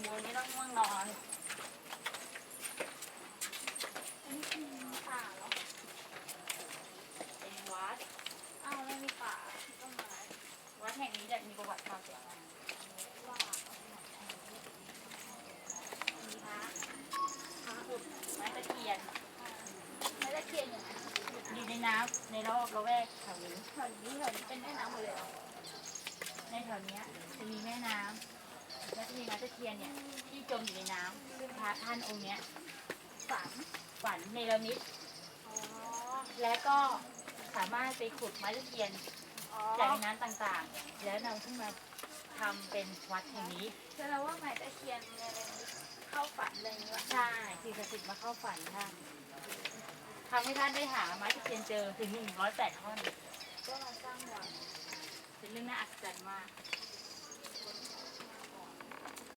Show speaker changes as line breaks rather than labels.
ำบุญไม่ต้องง่วงนอนป่าเหรอเป็นวัดอ้าวไม่มีป่าต้นไม้วัดแห่งนี้จะมีประวัติคาสียหาะพระขุดไม้ตะเคียน
ไม้ตะเคียนอยู่ไห
อยู่ในน้ำในรอบระแวกแถวนี้
แถวนี้แถวนี้เป็นแม่น้ำหมดเลยร
ในแถวนี้จะมีแม่น้ำ แล้วจะมีไม้ตะเคียนเนี่ยที่จมอยู่ในน้ำซึ่งพระท่านองค์เนี้ย
ฝัน
ฝันเนรมิต
อ๋อ
และก็สามารถไปขุดไม้ตะเคียน
อ๋อ
จากในน้ำต่างๆ แล้วนำขึ้นมาทำเป็นวัดแห่งนี้
แสดงว่าไม้ตะเคียนในอะไรนี้เข้าฝันอะไรอย่างเงี้ย
ใช่สิ่งศักดิ์สิทธิ์มาเข้าฝันท่านทำให้ท่านได้หาไม้ตะเคียนเจอถึงหนึ่งร้อยแปดท่อน
ก็มาสร้างวัด
เป็นเรื่องน่าอัศจรรย์มาก
อ